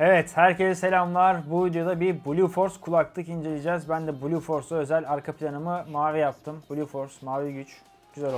Evet, herkese selamlar. Bu videoda bir Blue Force kulaklık inceleyeceğiz. Ben de Blue Force'a özel arka planımı mavi yaptım. Blue Force, mavi güç. Güzel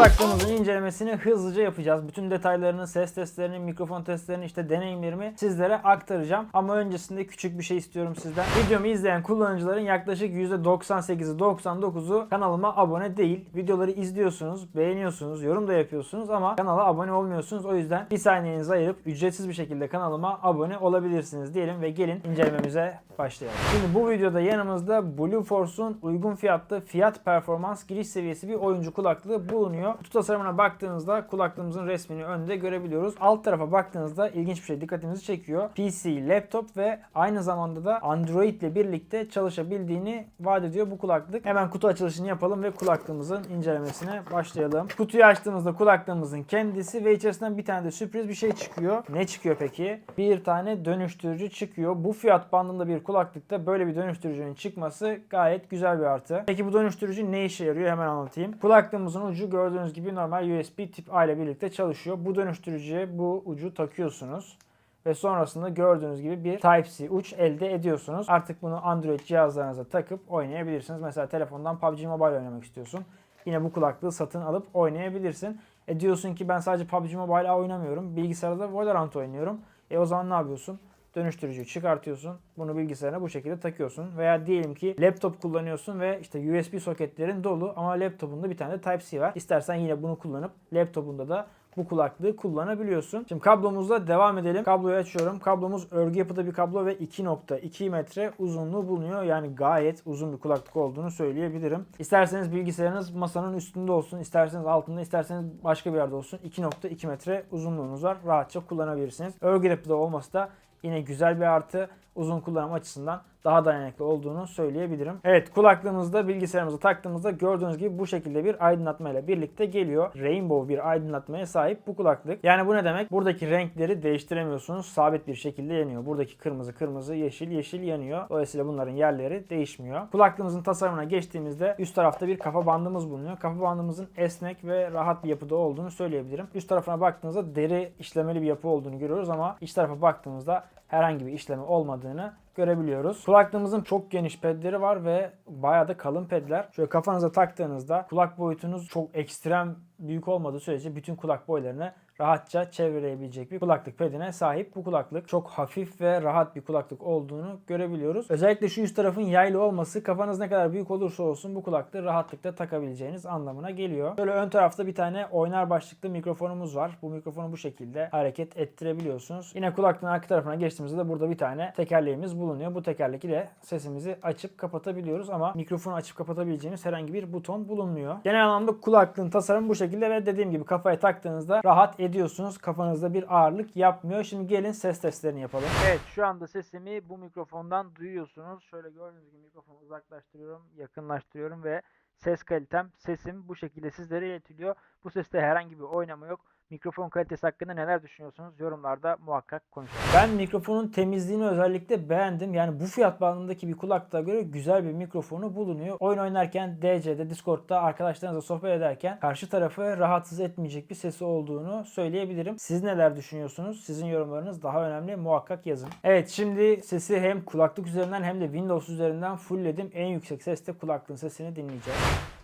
oluyor. Kulaklığımızın incelemesini hızlıca yapacağız. Bütün detaylarını, ses testlerini, mikrofon testlerini, işte deneyimlerimi sizlere aktaracağım. Ama öncesinde küçük bir şey istiyorum sizden. Videomu izleyen kullanıcıların yaklaşık %98'i 99'u kanalıma abone değil. Videoları izliyorsunuz, beğeniyorsunuz, yorum da yapıyorsunuz ama kanala abone olmuyorsunuz. O yüzden bir saniyenizi ayırıp ücretsiz bir şekilde kanalıma abone olabilirsiniz diyelim ve gelin incelememize başlayalım. Şimdi bu videoda yanımızda Blue Force'un uygun fiyatlı fiyat performans giriş seviyesi bir oyuncu kulaklığı bulunuyor. Kutu tasarımına baktığınızda kulaklığımızın resmini önde görebiliyoruz. Alt tarafa baktığınızda ilginç bir şey dikkatimizi çekiyor. PC, laptop ve aynı zamanda da Android ile birlikte çalışabildiğini vaat ediyor bu kulaklık. Hemen kutu açılışını yapalım ve kulaklığımızın incelemesine başlayalım. Kutuyu açtığımızda kulaklığımızın kendisi ve içerisinden bir tane de sürpriz bir şey çıkıyor. Ne çıkıyor peki? Bir tane dönüştürücü çıkıyor. Bu fiyat bandında bir kulaklıkta böyle bir dönüştürücünün çıkması gayet güzel bir artı. Peki bu dönüştürücü ne işe yarıyor hemen anlatayım. Kulaklığımızın ucu gördüğünüz gibi normal USB tip A ile birlikte çalışıyor. Bu dönüştürücüye bu ucu takıyorsunuz ve sonrasında gördüğünüz gibi bir Type-C uç elde ediyorsunuz. Artık bunu Android cihazlarınıza takıp oynayabilirsiniz. Mesela telefondan PUBG Mobile oynamak istiyorsun. Yine bu kulaklığı satın alıp oynayabilirsin. E diyorsun ki ben sadece PUBG Mobile oynamıyorum. Bilgisayarda Valorant oynuyorum. E o zaman ne yapıyorsun? Dönüştürücüyü çıkartıyorsun. Bunu bilgisayarına bu şekilde takıyorsun. Veya diyelim ki laptop kullanıyorsun ve işte USB soketlerin dolu ama laptopunda bir tane de Type-C var. İstersen yine bunu kullanıp laptopunda da bu kulaklığı kullanabiliyorsun. Şimdi kablomuzla devam edelim. Kabloyu açıyorum. Kablomuz örgü yapıda bir kablo ve 2.2 metre uzunluğu bulunuyor. Yani gayet uzun bir kulaklık olduğunu söyleyebilirim. İsterseniz bilgisayarınız masanın üstünde olsun, isterseniz altında, isterseniz başka bir yerde olsun. 2.2 metre uzunluğunuz var. Rahatça kullanabilirsiniz. Örgü yapıda olması da yine güzel bir artı. Uzun kullanım açısından daha dayanıklı olduğunu söyleyebilirim. Evet kulaklığımızda bilgisayarımıza taktığımızda gördüğünüz gibi bu şekilde bir aydınlatma ile birlikte geliyor. Rainbow bir aydınlatmaya sahip bu kulaklık. Yani bu ne demek? Buradaki renkleri değiştiremiyorsunuz. Sabit bir şekilde yanıyor. Buradaki kırmızı kırmızı, yeşil yeşil yanıyor. Dolayısıyla bunların yerleri değişmiyor. Kulaklığımızın tasarımına geçtiğimizde üst tarafta bir kafa bandımız bulunuyor. Kafa bandımızın esnek ve rahat bir yapıda olduğunu söyleyebilirim. Üst tarafına baktığınızda deri işlemeli bir yapı olduğunu görüyoruz ama iç tarafa baktığımızda herhangi bir işlemi olmadığını görebiliyoruz. Kulaklığımızın çok geniş pedleri var ve bayağı da kalın pedler. Şöyle kafanıza taktığınızda kulak boyutunuz çok ekstrem büyük olmadığı sürece bütün kulak boylarını rahatça çevirebilecek bir kulaklık pedine sahip bu kulaklık. Çok hafif ve rahat bir kulaklık olduğunu görebiliyoruz. Özellikle şu üst tarafın yaylı olması kafanız ne kadar büyük olursa olsun bu kulaklığı rahatlıkla takabileceğiniz anlamına geliyor. Böyle ön tarafta bir tane oynar başlıklı mikrofonumuz var. Bu mikrofonu bu şekilde hareket ettirebiliyorsunuz. Yine kulaklığın arka tarafına geçtiğimizde de burada bir tane tekerleğimiz bulunuyor. Bu tekerlek ile sesimizi açıp kapatabiliyoruz ama mikrofonu açıp kapatabileceğimiz herhangi bir buton bulunmuyor. Genel anlamda kulaklığın tasarımı bu şekilde ve dediğim gibi kafaya taktığınızda rahat ediyorsunuz. Kafanızda bir ağırlık yapmıyor. Şimdi gelin ses testlerini yapalım. Evet şu anda sesimi bu mikrofondan duyuyorsunuz. Şöyle gördüğünüz gibi mikrofonu uzaklaştırıyorum, yakınlaştırıyorum ve ses kalitem, sesim bu şekilde sizlere iletiliyor. Bu seste herhangi bir oynama yok. Mikrofon kalitesi hakkında neler düşünüyorsunuz? Yorumlarda muhakkak konuşalım. Ben mikrofonun temizliğini özellikle beğendim. Yani bu fiyat bandındaki bir kulaklığa göre güzel bir mikrofonu bulunuyor. Oyun oynarken DC'de, Discord'da arkadaşlarınızla sohbet ederken karşı tarafı rahatsız etmeyecek bir sesi olduğunu söyleyebilirim. Siz neler düşünüyorsunuz? Sizin yorumlarınız daha önemli. Muhakkak yazın. Evet şimdi sesi hem kulaklık üzerinden hem de Windows üzerinden fullledim. En yüksek seste kulaklığın sesini dinleyeceğiz.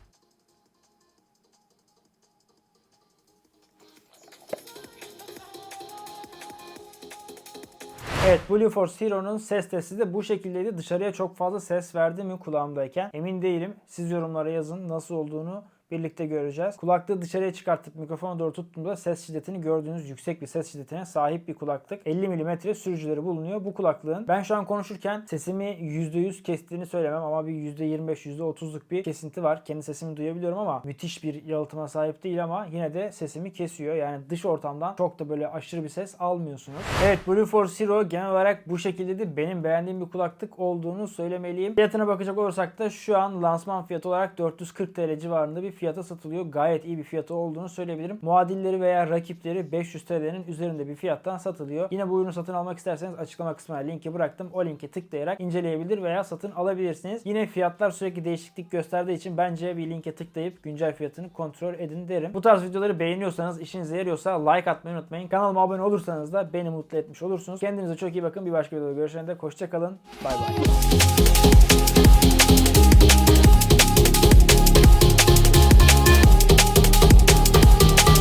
Evet Blue Force Hero'nun ses testi de bu şekildeydi. Dışarıya çok fazla ses verdi mi kulağımdayken? Emin değilim. Siz yorumlara yazın nasıl olduğunu birlikte göreceğiz. Kulaklığı dışarıya çıkartıp mikrofona doğru tuttuğumda ses şiddetini gördüğünüz yüksek bir ses şiddetine sahip bir kulaklık. 50 mm sürücüleri bulunuyor bu kulaklığın. Ben şu an konuşurken sesimi %100 kestiğini söylemem ama bir %25 %30'luk bir kesinti var. Kendi sesimi duyabiliyorum ama müthiş bir yalıtıma sahip değil ama yine de sesimi kesiyor. Yani dış ortamdan çok da böyle aşırı bir ses almıyorsunuz. Evet Blue Force Hero genel olarak bu şekilde de benim beğendiğim bir kulaklık olduğunu söylemeliyim. Fiyatına bakacak olursak da şu an lansman fiyatı olarak 440 TL civarında bir fiyata satılıyor. Gayet iyi bir fiyatı olduğunu söyleyebilirim. Muadilleri veya rakipleri 500 TL'nin üzerinde bir fiyattan satılıyor. Yine bu ürünü satın almak isterseniz açıklama kısmına linki bıraktım. O linke tıklayarak inceleyebilir veya satın alabilirsiniz. Yine fiyatlar sürekli değişiklik gösterdiği için bence bir linke tıklayıp güncel fiyatını kontrol edin derim. Bu tarz videoları beğeniyorsanız, işinize yarıyorsa like atmayı unutmayın. Kanalıma abone olursanız da beni mutlu etmiş olursunuz. Kendinize çok iyi bakın. Bir başka videoda görüşene dek hoşçakalın. Bay bay.